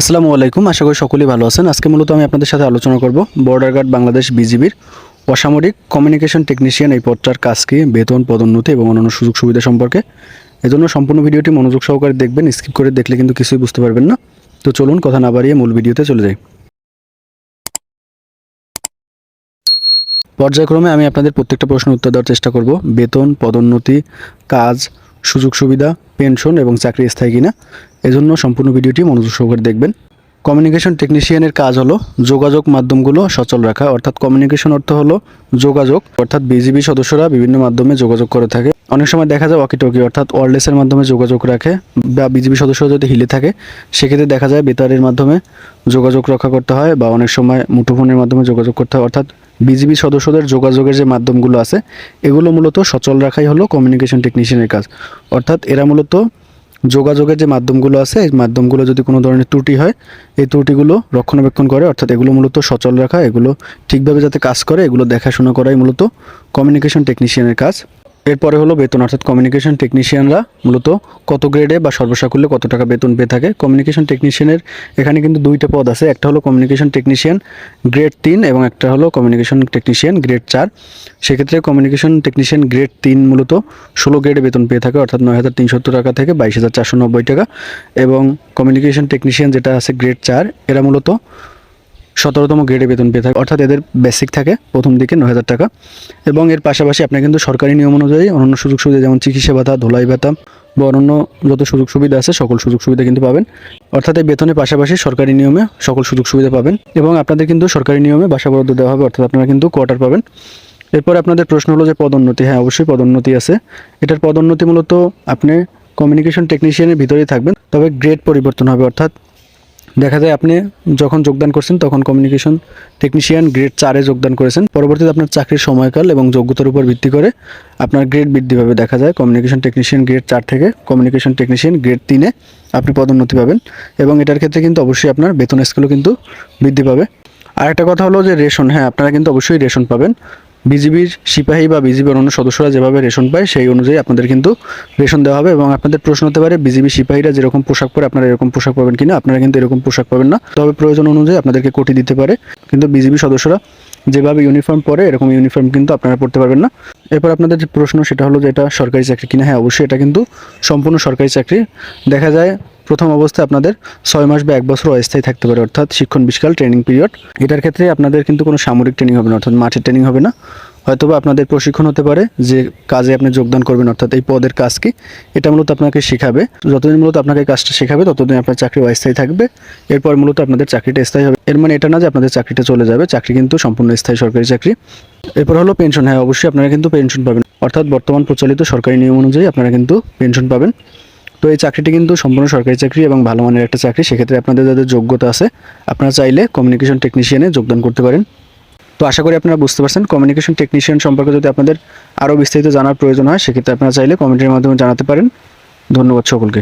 আসসালামু আলাইকুম, আশা করি সকলেই ভালো আছেন। আজকে মূলত আমি আপনাদের সাথে আলোচনা করব বর্ডার গার্ড বাংলাদেশ বিজিবির অসামরিক কমিউনিকেশন টেকনিশিয়ান এই পদটার কাজ কি, বেতন, পদোন্নতি এবং অন্যান্য সুযোগ সুবিধা সম্পর্কে। এজন্য সম্পূর্ণ ভিডিওটি মনোযোগ সহকারে দেখবেন স্কিপ করে দেখলে কিন্তু কিছুই বুঝতে পারবেন না। তো চলুন, কথা না বাড়িয়ে মূল ভিডিওতে চলে যাই। পর্যায়ক্রমে আমি আপনাদের প্রত্যেকটা প্রশ্নের উত্তর দেওয়ার চেষ্টা করব। বেতন, পদোন্নতি, কাজ, সুযোগ সুবিধা পেনশন এবং চাকরি স্থায়ী কিনা। এজন্য সম্পূর্ণ ভিডিওটি মনোযোগ সহকারে দেখবেন। কমিউনিকেশন টেকনিশিয়ানের কাজ হলো যোগাযোগ মাধ্যমগুলো সচল রাখা। অর্থাৎ কমিউনিকেশন অর্থ হলো যোগাযোগ। অর্থাৎ বিজিবি সদস্যরা বিভিন্ন মাধ্যমে যোগাযোগ করে থাকে। অনেক সময় দেখা যায় ওয়াকিটকি অর্থাৎ ওয়ারলেসের মাধ্যমে যোগাযোগ রাখে বা বিজিবি সদস্য যদি হিলে থাকে, সেক্ষেত্রে দেখা যায় বেতারের মাধ্যমে যোগাযোগ রক্ষা করতে হয় বা অনেক সময় মুঠোফোনের মাধ্যমে যোগাযোগ করতে হয়। অর্থাৎ বিজিবি সদস্যদের যোগাযোগের যে মাধ্যমগুলো আছে, এগুলো মূলত সচল রাখাই হলো কমিউনিকেশন টেকনিশিয়ানের কাজ। অর্থাৎ এরা মূলত যোগাযোগের যে মাধ্যমগুলো আছে, এই মাধ্যমগুলো যদি কোনো ধরনের ত্রুটি হয়, এই ত্রুটিগুলো রক্ষণাবেক্ষণ করে, অর্থাৎ এগুলো মূলত সচল রাখা, এগুলো ঠিকভাবে যাতে কাজ করে, এগুলো দেখাশোনা করাই মূলত কমিউনিকেশন টেকনিশিয়ানের কাজ। এরপরে হলো বেতন, অর্থাৎ কমিউনিকেশন টেকনিশিয়ানরা মূলত কত গ্রেডে বা সর্বসাকুল্যে কত টাকা বেতন পেয়ে থাকে। কমিউনিকেশন টেকনিশিয়ানের এখানে কিন্তু দুইটা পদ আছে। একটা হলো কমিউনিকেশন টেকনিশিয়ান গ্রেড তিন এবং একটা হলো কমিউনিকেশন টেকনিশিয়ান গ্রেড চার। সেক্ষেত্রে কমিউনিকেশন টেকনিশিয়ান গ্রেড তিন মূলত ষোলো গ্রেডে বেতন পেয়ে থাকে, অর্থাৎ নয় হাজার তিনশো টাকা থেকে বাইশ হাজার চারশো নব্বই টাকা। এবং কমিউনিকেশন টেকনিশিয়ান যেটা আছে গ্রেড চার, এরা মূলত সতেরোতম গ্রেডে বেতন পেয়ে থাকে। অর্থাৎ এদের বেসিক থাকে, প্রথম দিকে ন হাজার টাকা। এবং এর পাশাপাশি আপনি কিন্তু সরকারি নিয়ম অনুযায়ী অন্যান্য সুযোগ সুবিধা যেমন চিকিৎসা ভাতা, ধোলাই ভাতা বা অন্যান্য যত সুযোগ সুবিধা আছে, সকল সুযোগ সুবিধা কিন্তু পাবেন। অর্থাৎ এই বেতনের পাশাপাশি সরকারি নিয়মে সকল সুযোগ সুবিধা পাবেন। এবং আপনাদের কিন্তু সরকারি নিয়মে বাসা বরাদ্দ দেওয়া হবে, অর্থাৎ আপনারা কিন্তু কোয়ার্টার পাবেন। এরপর আপনাদের প্রশ্ন হলো যে পদোন্নতি হ্যাঁ অবশ্যই পদোন্নতি আছে। এটার পদোন্নতি মূলত আপনি কমিউনিকেশন টেকনিশিয়ানের ভিতরেই থাকবেন, তবে গ্রেড পরিবর্তন হবে, অর্থাৎ দেখা যায় আপনি যখন যোগদান করছেন, তখন কমিউনিকেশন টেকনিশিয়ান গ্রেড চারে যোগদান করেছেন। পরবর্তীতে আপনার চাকরির সময়কাল এবং যোগ্যতার উপর ভিত্তি করে আপনার গ্রেড বৃদ্ধি পাবে। দেখা যায় কমিউনিকেশন টেকনিশিয়ান গ্রেড চার থেকে কমিউনিকেশন টেকনিশিয়ান গ্রেড তিনে আপনি পদোন্নতি পাবেন এবং এটার ক্ষেত্রে কিন্তু অবশ্যই আপনার বেতন স্কেলও কিন্তু বৃদ্ধি পাবে। আর একটা কথা হলো যে রেশন হ্যাঁ আপনারা কিন্তু অবশ্যই রেশন পাবেন। বিজিবির সিপাহী বা বিজিবির অন্য সদস্যরা যেভাবে রেশন পায়, সেই অনুযায়ী আপনাদের কিন্তু রেশন দেওয়া হবে এবং আপনাদের প্রশ্ন হতে পারে, বিজিবি সিপাহীরা যেরকম পোশাক পরে আপনারা এরকম পোশাক পাবেন কিনা? আপনারা কিন্তু এরকম পোশাক পাবেন না। তবে প্রয়োজন অনুযায়ী আপনাদেরকে কোটি দিতে পারে। কিন্তু বিজিবি সদস্যরা যেভাবে ইউনিফর্ম পরে, এরকম ইউনিফর্ম কিন্তু আপনারা পড়তে পারবেন না। এরপর আপনাদের যে প্রশ্ন, সেটা হলো যে এটা সরকারি চাকরি কিনা? হ্যাঁ অবশ্যই এটা কিন্তু সম্পূর্ণ সরকারি চাকরি। দেখা যায় প্রথম অবস্থায় আপনাদের ছয় মাস বা এক বছর অস্থায়ী থাকতে পারে, অর্থাৎ শিক্ষণ বিশকাল ট্রেনিং পিরিয়ড। এটার ক্ষেত্রে আপনাদের কিন্তু কোনো সামরিক ট্রেনিং হবে না, অর্থাৎ মাঠের ট্রেনিং হবে না। হয়তোবা আপনাদের প্রশিক্ষণ হতে পারে যে কাজে আপনি যোগদান করবেন, অর্থাৎ এই পদের কাজ কি, এটা মূলত আপনাকে শেখাবে। যতদিন মূলত আপনাকে কাজটা শেখাবে, ততদিন আপনার চাকরি অস্থায়ী থাকবে। এরপর মূলত আপনাদের চাকরিটা স্থায়ী হবে। এর মানে এটা না যে আপনাদের চাকরিটা চলে যাবে, চাকরি কিন্তু সম্পূর্ণ স্থায়ী সরকারি চাকরি। এরপর হলো পেনশন। হ্যাঁ অবশ্যই আপনারা কিন্তু পেনশন পাবেন। অর্থাৎ বর্তমান প্রচলিত সরকারি নিয়ম অনুযায়ী আপনারা কিন্তু পেনশন পাবেন। তো এই চাকরিটি কিন্তু সম্পূর্ণ সরকারি চাকরি এবং ভালো মানের একটা চাকরি। সেক্ষেত্রে আপনাদের যাদের যোগ্যতা আছে, আপনারা চাইলে কমিউনিকেশন টেকনিশিয়ানে যোগদান করতে পারেন। তো আশা করি আপনারা বুঝতে পারছেন কমিউনিকেশন টেকনিশিয়ান সম্পর্কে যদি আপনাদের আরও বিস্তারিত জানার প্রয়োজন হয়, সেক্ষেত্রে আপনারা চাইলে কমেন্টের মাধ্যমে জানাতে পারেন। ধন্যবাদ সকলকে।